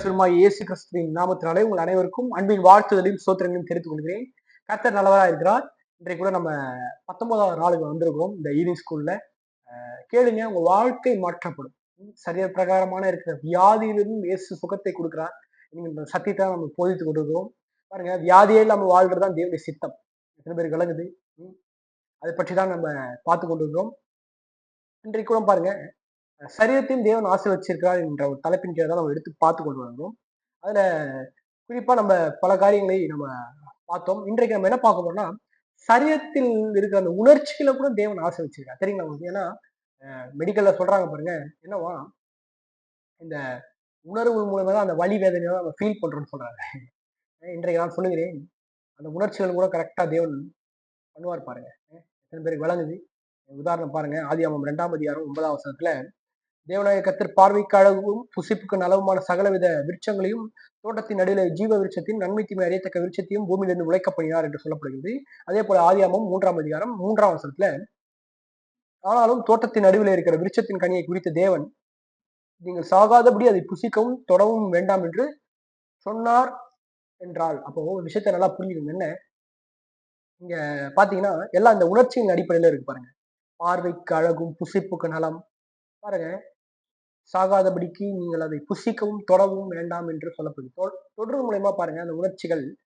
ரட்சகருமாய் இயேசு கிறிஸ்துவின் நாமத்தினாலே உங்கள் அனைவருக்கும் அன்பின் வாழ்த்துதலையும் சோத்திரங்களையும் தெரிவித்துக் கொள்கிறேன். கர்த்தர் நல்லவரா இருக்கிறார். இன்றைக்கு கூட நம்ம பத்தொன்பதாவது நாளுக்கு வந்திருக்கோம் இந்த ஈவினிங் ஸ்கூல்ல கேளுங்க உங்க வாழ்க்கை மாற்றப்படும். சரிய பிரகாரமான இருக்கிற வியாதியிலிருந்து இயேசு சுகத்தை கொடுக்கிறார். இந்த சத்தியத்தை நம்ம போதித்து கொடுக்கிறோம் பாருங்க வியாதியே இல்லாமல் வாழ்றது தான் தேவனுடைய சித்தம். எத்தனை பேர் விளங்குது? அதை பற்றி தான் நம்ம பார்த்து கொண்டிருக்கிறோம். இன்றைக்கு கூட பாருங்க சரீரத்தையும் தேவன் ஆசீர்வச்சிருக்கிறார் என்ற ஒரு தலைப்பின் கீழே தான் நம்ம எடுத்து பார்த்து கொண்டு வந்தோம். அதுல குறிப்பா நம்ம பல காரியங்களை நம்ம பார்த்தோம். இன்றைக்கு நம்ம என்ன பார்க்க போறோம்னா சரீரத்தில் இருக்கிற அந்த உணர்ச்சிகளை கூட தேவன் ஆசீர்வச்சிருக்கார் சரிங்களா உங்களுக்கு? ஏன்னா மெடிக்கல்ல சொல்றாங்க பாருங்க என்னவா? இந்த உணர்வு மூலமா தான் அந்த வலி வேதனையை நம்ம ஃபீல் பண்றோம்னு சொல்றாங்க. இன்றைக்கு நான் சொல்லுகிறேன் அந்த உணர்ச்சிகள் கூட கரெக்டா தேவன் பண்ணுவார் பாருங்க. எத்தனை பேருக்கு விளங்குது? உதாரணம் பாருங்க ஆதியாமம் ரெண்டாம் அதிகாரம் ஒன்பதாம் வசனத்துல தேவநாயக கத்தர் பார்வைக்கு அழகும் புசிப்புக்கு நலவுமான சகலவித விருட்சங்களையும் தோட்டத்தின் நடுவில் ஜீவ விருட்சத்தின் நன்மை தீமை அறியத்தக்க விருட்சத்தையும் பூமியிலிருந்து உழைக்கப்படினார் என்று சொல்லப்படுகிறது. அதே போல ஆதியாமம் மூன்றாம் அதிகாரம் மூன்றாம் வசனத்துல ஆனாலும் தோட்டத்தின் நடுவில் இருக்கிற விருட்சத்தின் கனியை குறித்த தேவன் நீங்கள் சாகாதபடி அதை புசிக்கவும் தொடவும் வேண்டாம் என்று சொன்னார் என்றால் அப்போ விஷயத்தை நல்லா புரிஞ்சுக்கணும். என்ன? இங்க பாத்தீங்கன்னா எல்லாம் இந்த உணர்ச்சியின் அடிப்படையில இருக்கு பாருங்க. பார்வைக்கு அழகும் புசிப்புக்கு நலம். பாருங்க சாகாதபடிக்கு நீங்கள் அதை புசிக்கவும் தொடவும் வேண்டாம் என்று சொல்லப்படுது தொ- தொடர் மூலயமா பாருங்க அந்த உணர்ச்சிகள்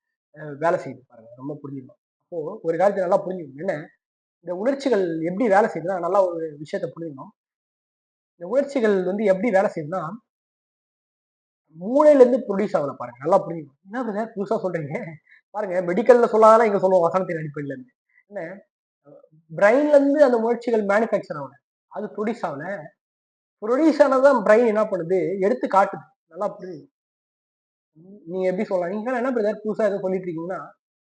வேலை செய்யுது பாருங்க ரொம்ப புரிஞ்சுக்கணும். அப்போ ஒரு காலத்தை நல்லா புரிஞ்சுக்கணும். என்ன? இந்த உணர்ச்சிகள் எப்படி வேலை செய்யுதுன்னா நல்லா ஒரு விஷயத்த புரிஞ்சுக்கணும். இந்த உணர்ச்சிகள் வந்து எப்படி வேலை செய்யுதுன்னா மூளையிலேருந்து ப்ரொடியூஸ் ஆகல பாருங்க நல்லா புரிஞ்சுக்கணும். என்ன பிரதர் புதுசாக சொல்றீங்க. பாருங்க மெடிக்கல்ல சொல்லாதான் இங்க சொல்லுவோம் வசனத்தின் அடிப்படையில இருந்து. என்ன? பிரெயின்ல இருந்து அந்த உணர்ச்சிகள் மேனுஃபேக்சர் ஆகல. அது ப்ரொடியூஸ் ஆகல. ப்ரொடியூஸ் தான் பிரெயின் என்ன பண்ணுது? எடுத்து காட்டுது. நல்லா புரியுது. நீங்க எப்படி சொல்லலாம்? நீங்க என்ன பிரதர் புதுசா எதுவும் சொல்லிட்டு இருக்கீங்கன்னா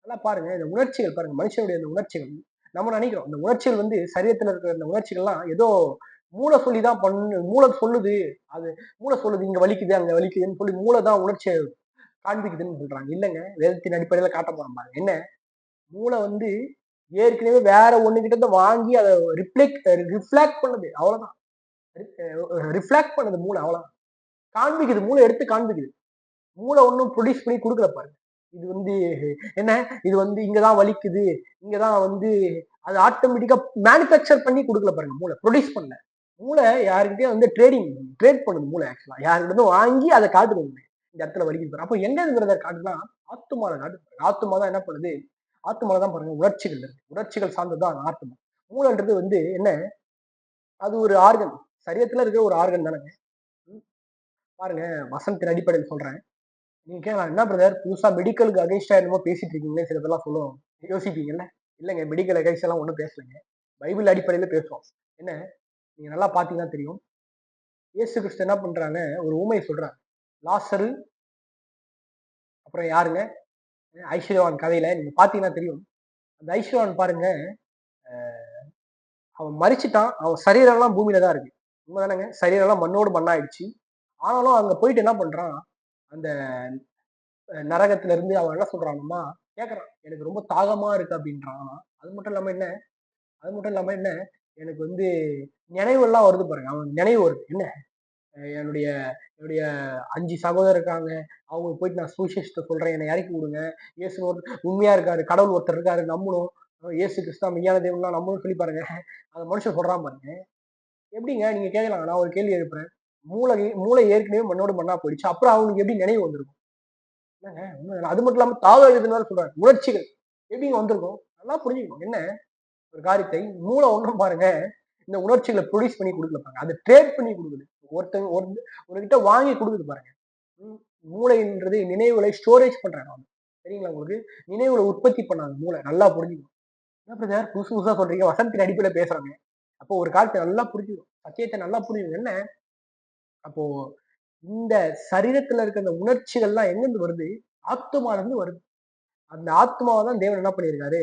நல்லா பாருங்க. இந்த உணர்ச்சிகள் பாருங்க. மனுஷனுடைய அந்த உணர்ச்சிகள். நம்ம நினைக்கிறோம். இந்த உணர்ச்சிகள் வந்து சரீரத்துல இருக்கிற இந்த உணர்ச்சிகள்லாம் ஏதோ மூளை சொல்லி தான் பண்ணு மூளை சொல்லுது. அது மூளை சொல்லுது. இங்க வலிக்குது அங்க வலிக்குதுன்னு சொல்லி மூளை தான் உணர்ச்சியை காண்பிக்குதுன்னு சொல்றாங்க. இல்லைங்க. வேதத்தின் அடிப்படையில காட்ட போறோம் பாருங்க. என்ன? மூளை வந்து ஏற்கனவே வேற ஒண்ணு கிட்ட வாங்கி அதை ரிஃப்ளெக்ட் ரிஃப்ளாக்ட் பண்ணுது. அவ்வளவுதான். ரிஃப்ளாக்ட் பண்ணுது மூளை அவ்வளோ காண்பிக்குது மூளை எடுத்து காண்பிக்குது. மூளை ஒன்றும் ப்ரொடியூஸ் பண்ணி கொடுக்கல பாருங்க. இது வந்து என்ன? இது வந்து இங்கே தான் வலிக்குது. இங்கே தான் வந்து அது ஆட்டோமேட்டிக்காக மேனுஃபேக்சர் பண்ணி கொடுக்கல பாருங்க மூளை. ப்ரொடியூஸ் பண்ணல. மூளை யாருக்கிட்டே வந்து ட்ரேடிங் ட்ரேட் பண்ணுது மூளை ஆக்சுவலாக யாருக்கிட்ட வாங்கி அதை காட்டுது இந்த இடத்துல வலிக்குது பாருங்க. அப்போ எங்கே இருக்கிறத காட்டுனா ஆத்துமால காட்டு ஆத்துமா தான் என்ன பண்ணுது? ஆத்துமால தான் பாருங்க உணர்ச்சிகள் இருக்கு. உணர்ச்சிகள் சார்ந்ததுதான் ஆத்துமா. மூளைன்றது வந்து என்ன? அது ஒரு ஆர்கன் சரியத்துல இருக்கிற ஒரு ஆர்கன் தானேங்க. ம். பாருங்க வசனத்தின் அடிப்படையில் சொல்றேன். நீங்க என்ன பிரதர் புதுசா மெடிக்கலுக்கு அகைன்ஸ்டா என்னமோ பேசிட்டு இருக்கீங்களே சில பேர்லாம் சொல்லுவோம் யோசிப்பீங்கல்ல? இல்லைங்க மெடிக்கல் அகைன்ஸ்ட் எல்லாம் ஒன்றும் பேசலைங்க. பைபிள் அடிப்படையில பேசுவோம். என்ன? நீங்க நல்லா பார்த்தீங்கன்னா தெரியும். இயேசு கிறிஸ்து என்ன பண்றாங்க ஒரு ஊமையை சொல்றாங்க லாசரு அப்புறம் யாருங்க? ஐஸ்வர்யவான் கதையில நீங்க பாத்தீங்கன்னா தெரியும். அந்த ஐஸ்வர்யவான் பாருங்க அவன் மறிச்சிட்டான் அவன் சரீரம்லாம் பூமியில தான் இருக்கு. உண்மைதானங்க. சரீரம்லாம் மண்ணோடு மண்ணாயிடுச்சு. ஆனாலும் அங்கே போயிட்டு என்ன பண்ணுறான் அந்த அஹ், நரகத்துல இருந்து அவன் என்ன சொல்றான்மா கேட்குறான் எனக்கு ரொம்ப தாகமாக இருக்கு அப்படின்றான். அது மட்டும் இல்லாமல் என்ன? அது மட்டும் இல்லாமல் என்ன? எனக்கு வந்து நினைவுலாம் வருது பாருங்க. அவன் நினைவு வருது. என்ன? என்னுடைய என்னுடைய அஞ்சு சகோதரர் இருக்காங்க. அவங்க போயிட்டு நான் சுவிசேஷத்தை சொல்கிறேன் என்னை இறக்கி விடுங்க. இயேசு ஒரு உண்மையாக இருக்காரு. கடவுள் ஒருத்தர் இருக்காரு. நம்பணும் இயேசு கிறிஸ்தா மெய்யான தேவன்லாம் நம்பணும் சொல்லி பாருங்க. அந்த மனுஷன் சொல்கிறான் பாருங்க. எப்படிங்க நீங்க கேட்கலாம் நான் ஒரு கேள்வி எழுப்புறேன். மூளை மூளை ஏற்கனவே மண்ணோடு மண்ணா போயிடுச்சு. அப்புறம் அவனுக்கு எப்படி நினைவு வந்திருக்கும்? என்னங்க இல்லை. அது மட்டும் இல்லாம தாவ எழுதுனாலும் சொல்றாரு. உணர்ச்சிகள் எப்படிங்க வந்திருக்கும்? நல்லா புரிஞ்சுக்கணும். என்ன? ஒரு காரியத்தை மூளை ஒன்றும் பாருங்க. இந்த உணர்ச்சிகளை ப்ரொடியூஸ் பண்ணி கொடுக்கல பாருங்க. அதை ட்ரேட் பண்ணி கொடுக்குது. ஒருத்தங்க ஒரு ஒருகிட்ட வாங்கி கொடுக்குது பாருங்க. ம், மூளைன்றது நினைவுகளை ஸ்டோரேஜ் பண்றாங்க அவங்க. சரிங்களா உங்களுக்கு? நினைவுகளை உற்பத்தி பண்ணாங்க மூளை. நல்லா புரிஞ்சுக்கணும். என்ன பிரதர்? புதுசு புதுசா சொல்றீங்க. வசனத்தின் அடிப்படையில பேசுறாங்க. அப்போ ஒரு காலத்தை நல்லா புரிஞ்சுக்கணும். சத்தியத்தை நல்லா புரிஞ்சுக்கணும். என்ன? அப்போ இந்த சரீரத்துல இருக்க அந்த உணர்ச்சிகள்லாம் எங்கிருந்து வருது? ஆத்மால இருந்து வருது. அந்த ஆத்மாவை தான் தேவன் என்ன பண்ணியிருக்காரு?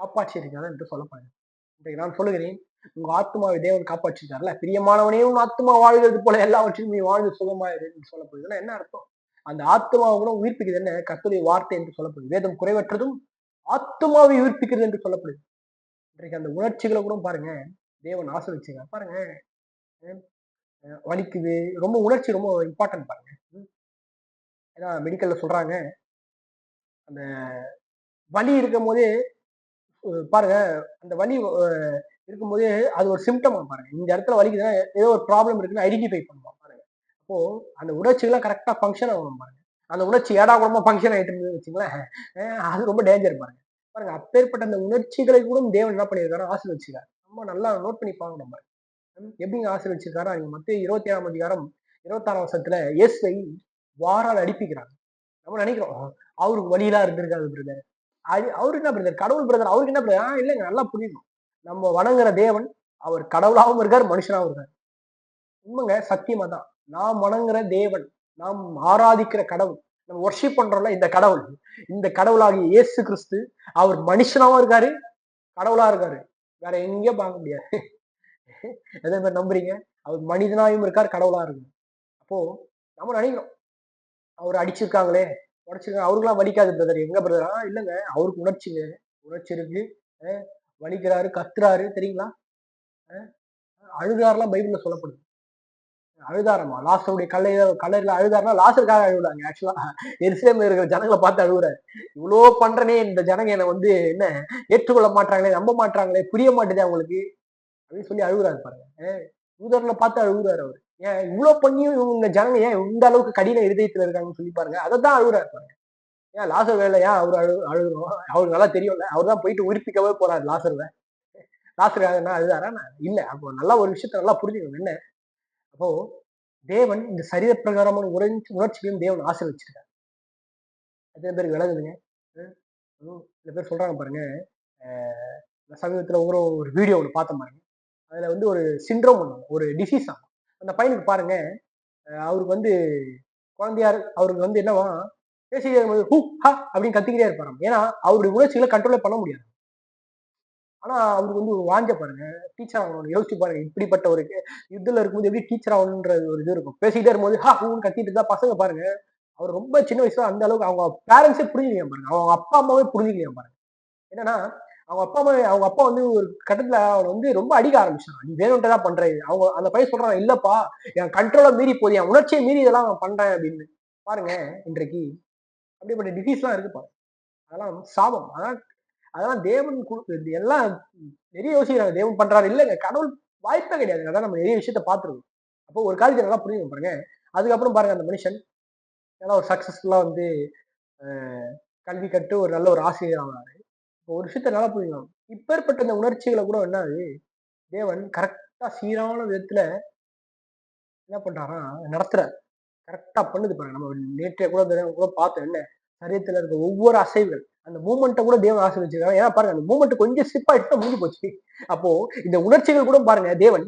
காப்பாற்றி இருக்காரு என்று சொல்லப்படுது. இன்றைக்கு நான் சொல்லுகிறேன் உங்க ஆத்மாவை தேவன் காப்பாற்றிருக்காருல்ல பிரியமானவனே உன் ஆத்மா வாழ்கிறது போல எல்லாவற்றையும் நீ வாழ்ந்து சுகமாயிரு என்று சொல்லப்படுது. இதுன்னா என்ன அர்த்தம்? அந்த ஆத்மாவை கூட உயிர்ப்பிக்கிறது என்ன? கர்த்தருடைய வார்த்தை என்று சொல்லப்படுது. வேதம் குறைவற்றதும் ஆத்மாவை உயிர்ப்பிக்கிறது என்று சொல்லப்படுது. இன்றைக்கு அந்த உணர்ச்சிகளை கூட பாருங்க. தேவன் ஆசிரிச்சுங்க பாருங்க. வலிக்குது. ரொம்ப உணர்ச்சி ரொம்ப இம்பார்ட்டன்ட் பாருங்க. ஏன்னா மெடிக்கல்ல சொல்றாங்க. அந்த வலி இருக்கும் போதே பாருங்க. அந்த வலி அஹ், இருக்கும்போதே அது ஒரு சிம்டமா பாருங்க. இந்த இடத்துல வலிக்குதுன்னா ஏதோ ஒரு ப்ராப்ளம் இருக்குன்னு ஐடென்டிஃபை பண்ணுவோம் பாருங்க. அப்போ அந்த உணர்ச்சிகள்லாம் கரெக்டா ஃபங்க்ஷன் ஆகணும் பாருங்க. அந்த உணர்ச்சி ஏடா கூடமா ஃபங்க்ஷன் ஆகிட்டு இருந்தது வச்சுங்களேன் அது ரொம்ப டேஞ்சர் பாருங்க. பாருங்க அப்பேற்பட்ட அந்த உணர்ச்சிகளை கூட தேவன் என்ன பண்ணியிருக்காரு ஆசீர்வச்சிருக்காரு. ரொம்ப நல்லா நோட் பண்ணி பாருங்க நம்ம. எப்படிங்க ஆசீர்வச்சிருக்காரு அங்க மத்திய இருபத்தி ஏழாம் அதிகாரம் இருபத்தாறாம் வருஷத்துல இயேசுவை வாரால் அடிப்பிக்கிறாங்க நம்ம நினைக்கிறோம் அவருக்கு வழியெல்லாம் இருந்திருக்காது பிரதர் அது அவருக்கு என்ன பிரதர் கடவுள் பிரதர் அவருக்கு என்ன பிரதர் இல்லைங்க நல்லா புரியணும் நம்ம வணங்குற தேவன் அவர் கடவுளாகவும் இருக்கார் மனுஷனாகவும் இருக்கார். உண்மைங்க சத்தியமா தான். நாம் வணங்குற தேவன் நாம் ஆராதிக்கிற கடவுள் நம்ம ஒர்ஷிப் பண்றோம்ல இந்த கடவுள். இந்த கடவுளாகிய இயேசு கிறிஸ்து அவர் மனுஷனாவும் இருக்காரு கடவுளா இருக்காரு. வேற எங்கேயும் பார்க்க முடியாது. எதை மாதிரி நம்புறீங்க. அவர் மனிதனாயும் இருக்கார் கடவுளா இருக்கும் அப்போ நம்ம நினைக்கிறோம் அவர் அடிச்சிருக்காங்களே உடச்சிருக்காங்க. அவருக்கெல்லாம் வலிக்காது பிரதர் எங்க பிரதரா இல்லைங்க. அவருக்கு உணர்ச்சிங்க. உணர்ச்சி இருக்கு. வலிக்கிறாரு கத்துறாரு. தெரியுங்களா? அஹ் அழுதாரெல்லாம் பைபிள்ல சொல்லப்படுது. அழுதாரமா? லாஸ்டருடைய கல்லை கல்லறையில அழுதாருன்னா லாஸ்டருக்காக அழுகுறாங்க ஆக்சுவலா எருசலேம்ல இருக்கிற ஜனங்களை பார்த்து அழுகுறாரு இவ்வளோ பண்றனே இந்த ஜனங்க என்னை வந்து என்ன ஏற்றுக்கொள்ள மாட்டாங்களே நம்ப மாட்டாங்களே புரிய மாட்டேதே அவங்களுக்கு. அப்படின்னு சொல்லி அழுகுறாரு பாருங்க. அஹ் யூதர்களை பார்த்து அழுகுறாரு அவர். ஏன் இவ்வளோ பண்ணியும் இவங்க ஜனங்க ஏன் இந்த அளவுக்கு கடின இருதயத்துல இருக்காங்கன்னு சொல்லி பாருங்க. அதை தான் அழுகுறாரு பாருங்க ஏன் லாசர் வேலை ஏன் அவர் அழு அழுகுறோம்? அவருக்கு நல்லா தெரியும்ல. அவர் தான் போயிட்டு உயிர்ப்பிக்கவே போறாரு லாசர்ல லாசருக்காக என்ன அழுதாரா? இல்ல அப்போ நல்லா ஒரு விஷயத்த நல்லா புரிஞ்சுக்கணும். என்ன? அப்போ தேவன் இந்த சரீர பிரகாரமான உணர்ச்சி உணர்ச்சிகளையும் தேவன் ஆசீர்வச்சிருக்காரு. எத்தனை பேருக்கு விளங்குதுங்க சில பேர் சொல்றாங்க பாருங்க. சமீபத்தில் இந்த ஒரு ஒரு வீடியோ ஒன்று பார்த்தேன் பாருங்க. அதில் வந்து ஒரு சிண்ட்ரோம் ஒன்று ஒரு டிசீஸ் ஆகும். அந்த பையனுக்கு பாருங்க அவருக்கு வந்து குழந்தையார் அவருக்கு வந்து என்னவா பேசிக்கிட்டே இருக்கும்போது ஹூ ஹா அப்படின்னு கத்திக்கிட்டே இருப்பாராம். ஏன்னா அவருடைய உணர்ச்சிகளை கண்ட்ரோலே பண்ண முடியாது. ஆனா அவருக்கு வந்து ஒரு வாஞ்ச பாருங்க. டீச்சர் ஆகணும் யோசிச்சு பாருங்க. இப்படிப்பட்ட ஒரு யுத்தில இருக்கும்போது எப்படி டீச்சர் ஆகணுன்ற ஒரு இது இருக்கும். பேசிக்கிட்டே இருக்கும்போது ஹா ஹூன்னு கத்திட்டு இருந்தா பசங்க பாருங்க. அவர் ரொம்ப சின்ன வயசுல அந்த அளவுக்கு அவங்க பேரண்ட்ஸே புரிஞ்சுக்கலாம் பாருங்க. அவங்க அப்பா அம்மாவே புரிஞ்சுக்கலாம் பாருங்க. என்னன்னா அவங்க அப்பா அம்மா அவங்க அப்பா வந்து ஒரு கட்டத்துல அவனை வந்து ரொம்ப அடிக்க ஆரம்பிச்சான். நீ வேணும்ட்டு தான் பண்ற. அவங்க அந்த பையன் சொல்றான் இல்லப்பா என் கண்ட்ரோலை மீறி போகுது. என் உணர்ச்சியை மீறி இதெல்லாம் அவன் பண்றேன் அப்படின்னு. பாருங்க இன்றைக்கு அப்படிப்பட்ட டிசீஸ்லாம் இருக்கு பாருங்க. அதெல்லாம் சாபம். அதான் அதெல்லாம் தேவன் கு- இது எல்லாம் நிறைய யோசிக்கிறாங்க. தேவன் பண்றாரு. இல்லைங்க கடவுள் வாய்ப்பே கிடையாது. அதான் நம்ம நிறைய விஷயத்த பார்த்துருக்கோம். அப்போ ஒரு காலத்தில் நல்லா புரியும் பாருங்க. அதுக்கப்புறம் பாருங்க அந்த மனுஷன் நல்லா ஒரு சக்சஸ்ஃபுல்லா வந்து கல்வி கட்டு ஒரு நல்ல ஒரு ஆசிரியர் ஆனாரு இப்போ ஒரு விஷயத்த நல்லா புரியும் இப்பேற்பட்ட இந்த உணர்ச்சிகளை கூட என்ன ஆகுது? தேவன் கரெக்டா சீரான விதத்துல என்ன பண்றாராம் நடத்துறாரு. கரெக்டா பண்ணுது பாருங்க. நம்ம நேற்றைய கூட கூட பார்த்தோம் என்ன? சரீரத்துல இருக்க ஒவ்வொரு அசைவுகள் அந்த மூமெண்ட்டை கூட தேவன் ஆசீர்வச்சிருக்காங்க ஏன்னா பாருங்க அந்த மூமெண்ட் கொஞ்சம் ஸ்லிப் ஆயிட்டு முடிஞ்சு போச்சு. அப்போ இந்த உணர்ச்சிகள் கூட பாருங்க தேவன்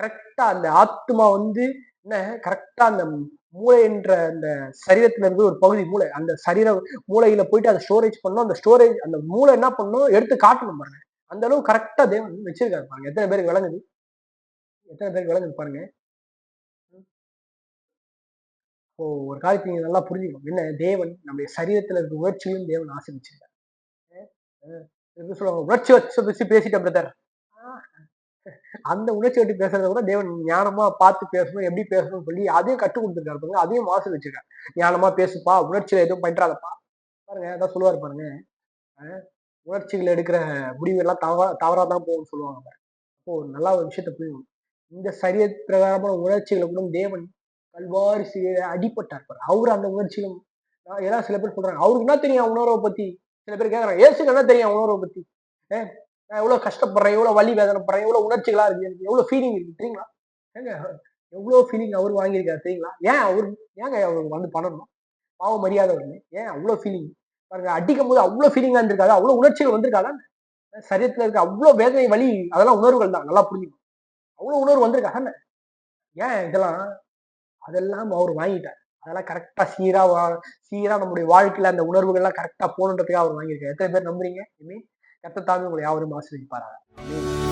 கரெக்டா அந்த ஆத்மா வந்து என்ன கரெக்டா அந்த மூளை என்ற அந்த சரீரத்துல இருந்து ஒரு பகுதி மூளை அந்த சரீர மூளையில போயிட்டு அதை ஸ்டோரேஜ் பண்ணணும் அந்த ஸ்டோரேஜ் அந்த மூளை என்ன பண்ணணும் எடுத்து காட்டணும் பாருங்க. அந்த அளவு கரெக்டா தேவன் வச்சிருக்காரு பாருங்க. எத்தனை பேருக்கு விளங்குது? எத்தனை பேருக்கு விளங்குது பாருங்க. இப்போ ஒரு காலத்து நீங்க நல்லா புரிஞ்சுக்கணும். என்ன? தேவன் நம்முடைய சரீரத்துல இருக்க உணர்ச்சியும் தேவன் ஆசீர்வச்சிருக்காரு. அஹ் எப்படி சொல்லுவாங்க? உணர்ச்சி வச்சு வச்சு பேசிட்ட பிரதர் அந்த உணர்ச்சி வட்டி பேசுறத கூட தேவன் ஞானமா பார்த்து பேசணும் எப்படி பேசணும்னு சொல்லி அதையும் கற்றுக் கொடுத்துருக்காரு பாருங்க. அதையும் மாசு வச்சிருக்காரு ஞானமா பேசுப்பா உணர்ச்சியில எதுவும் பண்றாதப்பா. பாருங்க அதான் சொல்லுவாரு பாருங்க. உணர்ச்சிகள் எடுக்கிற முடிவு எல்லாம் தவறா தவறா தான் போகும்னு சொல்லுவாங்க அப்போ ஒரு நல்ல ஒரு விஷயத்த புரியும் இந்த சரிய பிரகாரமான உணர்ச்சிகளை கூட தேவன் கல்வாரி அடிப்பட்டார் அடிபட்டார் பாரு. அவர் அந்த உணர்ச்சிகளும் நான் ஏதாவது சில பேர் சொல்றாங்க. அவருக்கு என்ன தெரியும் உணர்வை பத்தி? சில பேர் கேக்குறாங்க. ஏசுக்கு என்ன தெரியும் உணர்வை பத்தி? ஏன் நான் எவ்வளவு கஷ்டப்படுறேன் எவ்வளவு வலி வேதனைப்படுறேன் எவ்வளவு உணர்ச்சிகளா இருக்கு எனக்கு எவ்வளவு ஃபீலிங் இருக்கு தெரியுங்களா? ஏங்க எவ்வளவு ஃபீலிங் அவர் வாங்கியிருக்காரு தெரியுங்களா? ஏன் அவர் ஏங்க அவர் வந்து பண்ணணும்? பாவ மரியாதை வருது ஏன் அவ்வளவு ஃபீலிங் பாருங்க அடிக்கும் போது அவ்வளவு ஃபீலிங்கா இருந்திருக்காது அவ்வளவு உணர்ச்சிகள் வந்திருக்காதா? சரீரத்துல இருக்க அவ்வளவு வேதனை வலி அதெல்லாம் உணர்வுகள் தான் நல்லா புரிஞ்சுக்கணும். அவ்வளவு உணர்வு வந்திருக்காங்க ஏன் இதெல்லாம் அதெல்லாம் அவர் வாங்கிட்டார். அதெல்லாம் கரெக்டா சீரா வா- சீரா நம்முடைய வாழ்க்கையில அந்த உணர்வுகள்லாம் கரெக்டா போகணுன்றதுக்காக அவர் வாங்கியிருக்காரு. எத்தனை பேர் நம்புறீங்க? இனிமே கத்தத்தாவே உங்களை யாவரும் ஆசிரியப்பாரு